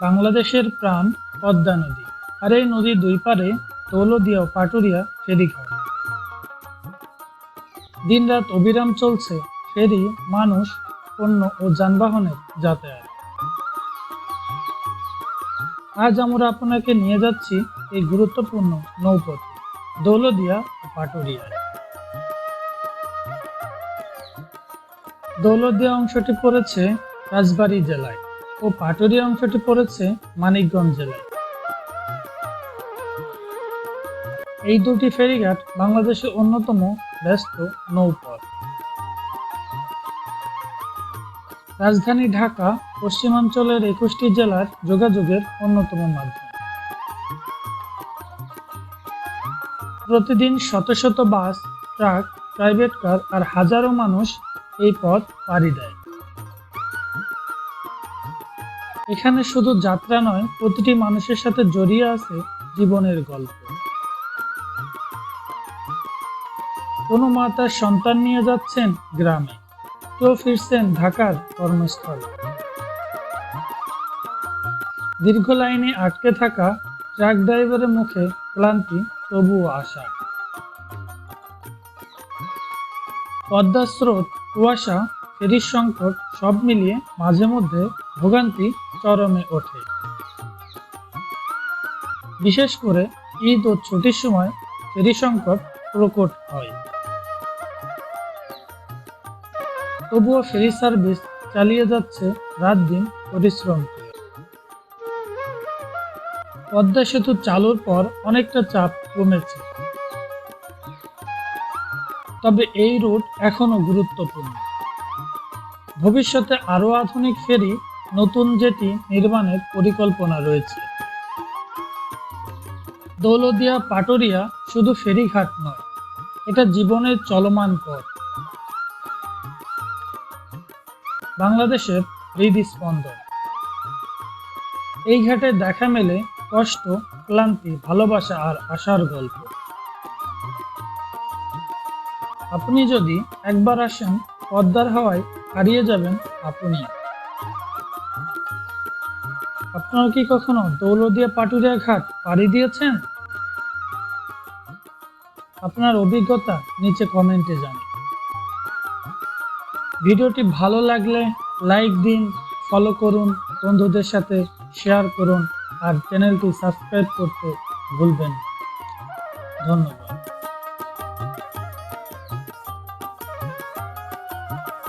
বাংলাদেশের প্রাণ পদ্মা নদী। আর এই নদীর দুই পারে দৌলদিয়া ও পাটুরিয়া ফেরিঘাট দিনরাত অবিরাম চলছে ফেরি, মানুষ, পণ্য ও যানবাহনের যাতায়াত। আজ আমরা আপনাকে নিয়ে যাচ্ছি এই গুরুত্বপূর্ণ নৌপথে দৌলদিয়া ও পাটুরিয়া দৌলদিয়া অংশটি পড়েছে রাজবাড়ী জেলায়। ও পাটুরিয়া অংশটি পড়েছে মানিকগঞ্জ জেলায়। এই দুটি ফেরিঘাট বাংলাদেশের অন্যতম ব্যস্ত নৌপথ। রাজধানী ঢাকা, পশ্চিমাঞ্চলের একুশটি জেলার যোগাযোগের অন্যতম মাধ্যম। প্রতিদিন শত শত বাস, ট্রাক, প্রাইভেট কার আর হাজারো মানুষ এই পথ পাড়ি দেয়। এখানে শুধু যাত্রা নয়, প্রতিটি মানুষের সাথে জড়িয়ে আছে জীবনের গল্প। কোনো মা তার সন্তান নিয়ে যাচ্ছেন গ্রামে, কেউ ফিরছেন ঢাকার কর্মস্থলে। দীর্ঘ লাইনে আটকে থাকা ট্রাক ড্রাইভারের মুখে ক্লান্তি, তবুও আশা। পদ্মার স্রোত, কুয়াশা ফেরির সংকট সব মিলিয়ে মাঝে মধ্যে ভোগান্তি চরমে ওঠে। বিশেষ করে ঈদ ও ছুটির সময় ফেরি সংকট প্রকট হয়। তবুও ফেরি সার্ভিস চালিয়ে যাচ্ছে রাত দিন পরিশ্রম পদ্মা সেতু চালুর পর অনেকটা চাপ কমেছে। তবে এই রুট এখনও গুরুত্বপূর্ণ। ভবিষ্যতে আরও আধুনিক ফেরি, নতুন জেটি নির্মাণের পরিকল্পনা রয়েছে। দৌলদিয়া পাটুরিয়া শুধু ফেরিঘাট নয়, এটা জীবনের চলমান পথ। বাংলাদেশের হৃদস্পন্দন। এই ঘাটে দেখা মেলে কষ্ট, ক্লান্তি, ভালোবাসা আর আশার গল্প। আপনি যদি একবার আসেন পদ্মার হাওয়ায় হারিয়ে যাবেন আপনি। আপনারা কি কখনো দৌলদিয়া পাটুরিয়া ঘাট পাড়ি দিয়েছেন? আপনার অভিজ্ঞতা নিচে কমেন্টে জানান। ভিডিওটি ভালো লাগলে লাইক দিন ফলো করুন, বন্ধুদের সাথে শেয়ার করুন, আর চ্যানেলটি সাবস্ক্রাইব করতে ভুলবেন ধন্যবাদ।